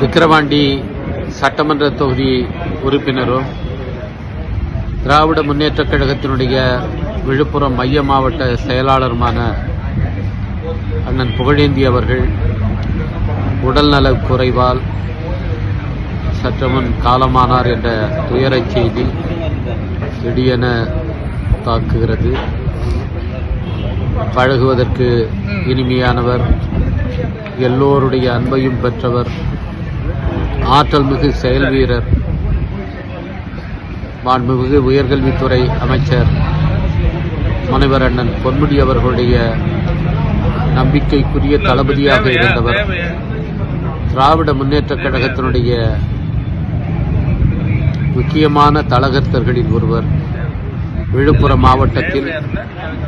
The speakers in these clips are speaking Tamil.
விக்கிரவாண்டி சட்டமன்ற தொகுதி உறுப்பினரும் திராவிட முன்னேற்றக் கழகத்தினுடைய விழுப்புரம் மைய மாவட்ட செயலாளருமான அண்ணன் புகழேந்தி அவர்கள் உடல்நல குறைவால் சற்றுமுன் காலமானார் என்ற துயரச் செய்தி திடீரென தாக்குகிறது. பழகுவதற்கு இனிமையானவர் எல்லோருடைய அன்பையும் பெற்றவர் ஆற்றல் மிகு செயல் வீரர் மாண்புமிகு உயர்கல்வித்துறை அமைச்சர் முனைவர் அண்ணன் பொன்முடி அவர்களுடைய நம்பிக்கைக்குரிய தளபதியாக இருந்தவர் திராவிட முன்னேற்றக் கழகத்தினுடைய முக்கியமான தலகர்த்தர்களில் ஒருவர் விழுப்புரம் மாவட்டத்தில்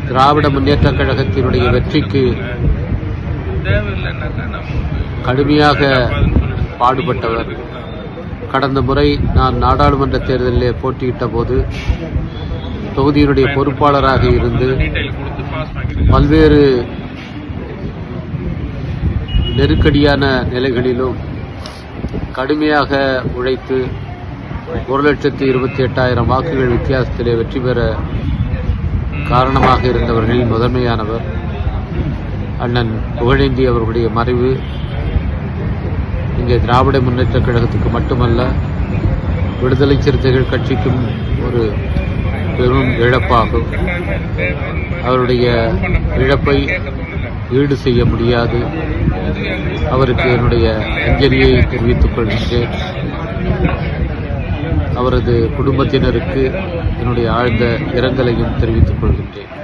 திராவிட முன்னேற்றக் கழகத்தினுடைய வெற்றிக்கு கடுமையாக பாடுபட்டவர். கடந்த முறை நான் நாடாளுமன்ற தேர்தலிலே போட்டியிட்ட போது தொகுதியினுடைய பொறுப்பாளராக இருந்து பல்வேறு நெருக்கடியான நிலைகளிலும் கடுமையாக உழைத்து ஒரு லட்சத்து இருபத்தி எட்டாயிரம் வாக்குகள் வித்தியாசத்திலே வெற்றி பெற காரணமாக இருந்தவர்களில் முதன்மையானவர் அண்ணன் புகழேந்தி அவர்களுடைய மறைவு இங்கே திராவிட முன்னேற்ற கழகத்துக்கு மட்டுமல்ல விடுதலை சிறுத்தைகள் கட்சிக்கும் ஒரு பெரும் இழப்பாகும் அவருடைய இழப்பை ஈடு செய்ய முடியாது. அவருக்கு என்னுடைய அஞ்சலியை தெரிவித்துக் கொள்கின்றேன். அவரது குடும்பத்தினருக்கு என்னுடைய ஆழ்ந்த இரங்கலையும் தெரிவித்துக் கொள்கின்றேன்.